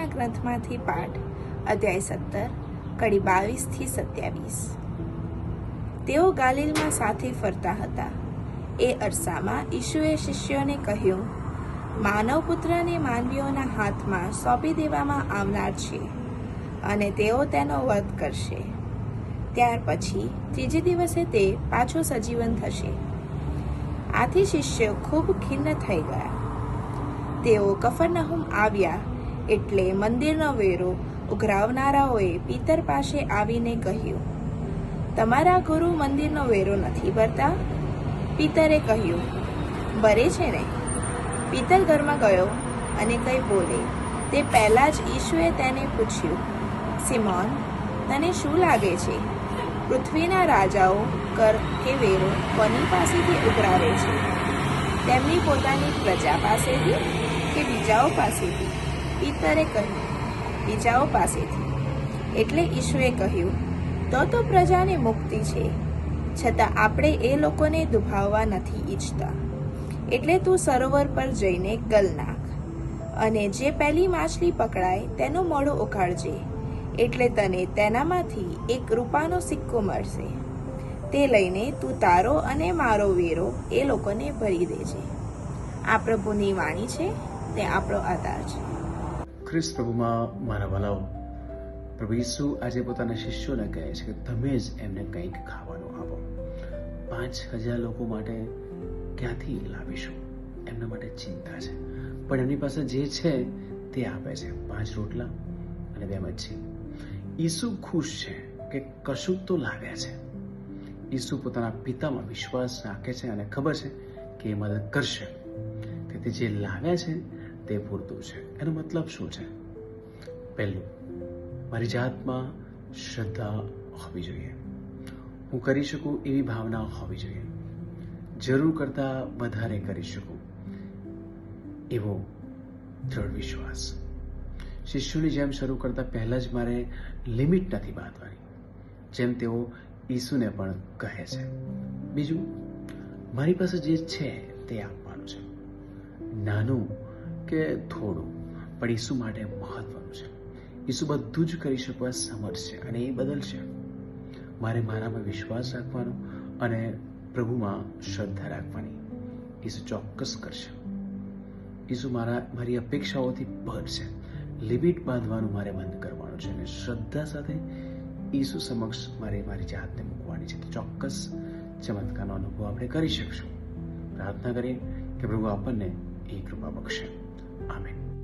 ગ્રંથમાંથી પાઠ, અધ્યાય સત્તર, કડી બાવીસથી સત્યાવીસ. તેઓ ગાલિલમાં સાથે ફરતા હતા. એ અરસામાં ઈશુએ શિષ્યોને કહ્યું માનવ પુત્રને માનવીઓના હાથમાં સોંપી દેવામાં આવનાર છે અને તેઓ તેનો વધ કરશે. ત્યાર પછી ત્રીજે દિવસે તે પાછો સજીવન થશે. આથી શિષ્યો ખૂબ ખિન્ન થઈ ગયા. તેઓ કફરનહુમ આવ્યા એટલે મંદિરનો વેરો ઉઘરાવનારાઓએ પિતર પાસે આવીને કહ્યું, તમારા ગુરુ મંદિરનો વેરો નથી ભરતા? પિતરે કહ્યું, ભરે છે ને. પિતર ઘરમાં ગયો અને કંઈ બોલે. તે પહેલાં જ ઈશુએ તેને પૂછ્યું, સિમોન, તને શું લાગે છે? પૃથ્વીના રાજાઓ કર કે વેરો કોની પાસેથી ઉઘરાવે છે? તેમની પોતાની પ્રજા પાસેથી કે બીજાઓ પાસેથી? પિતરે કહ્યું, બીજાઓ પાસેથી. એટલે ઈશુએ કહ્યું, તો તો પ્રજાને મુક્તિ છે. છતાં આપણે એ લોકોને દુભાવવા નથી ઈચ્છતા. એટલે તું સરોવર પર જઈને ગલ નાખ. અને જે પહેલી માછલી પકડાય તેનું મોઢું ઉખાડજે. એટલે તને તેનામાંથી એક રૂપાનો સિક્કો મળશે. તે લઈને તું તારો અને મારો વેરો એ લોકોને ભરી દેજે. આ પ્રભુની વાણી છે તે આપણો આધાર છે. ખ્રિસ્ત પ્રભુમાં મારા વાલાઓ પ્રભુ ઈસુ આજે પોતાના શિષ્યોને કહે છે કે તમે જ એમને કંઈક ખાવાનું આપો. પાંચ હજાર લોકો માટે ક્યાંથી લાવીશું? એમના માટે ચિંતા છે. પણ એમની પાસે જે છે તે આપે છે. પાંચ રોટલા અને બે મચ્છી. ઈસુ ખુશ છે કે કશુંક તો લાવ્યા છે. ઈસુ પોતાના પિતામાં વિશ્વાસ રાખે છે અને ખબર છે કે એ મદદ કરશે. તેથી જે લાવ્યા છે તે પૂરતું છે. એનો મતલબ શું છે? પહેલું, મારી જાતમાં શ્રદ્ધા હોવી જોઈએ. હું કરી શકું એવી ભાવના હોવી જોઈએ. જરૂર કરતાં વધારે કરી શકું એવો દ્રઢ વિશ્વાસ. શિષ્યોની જેમ શરૂ કરતાં પહેલાં જ મારે લિમિટ નથી બાંધવાની, જેમ તેઓ ઈસુને પણ કહે છે. બીજું, મારી પાસે જે છે તે આપવાનું છે. નાનું કે થોડું, પણ ઈસુ માટે મહત્વનું છે. ઈસુ બધું જ કરી શકવા સમર્થ છે અને એ બદલશે મારે મારામાં વિશ્વાસ રાખવાનો અને પ્રભુમાં શ્રદ્ધા રાખવાની. ઈસુ ચોક્કસ કરશે. ઈસુ મારા, મારી અપેક્ષાઓથી ભરશે લિમિટ બાંધવાનું મારે બંધ કરવાનું છે અને શ્રદ્ધા સાથે ઈસુ સમક્ષ મારે મારી જાતને મૂકવાની છે. તો ચોક્કસ ચમત્કારનો અનુભવ આપણે કરી શકશું. પ્રાર્થના કરીએ કે પ્રભુ આપણને એ કૃપા બક્ષે. Amen.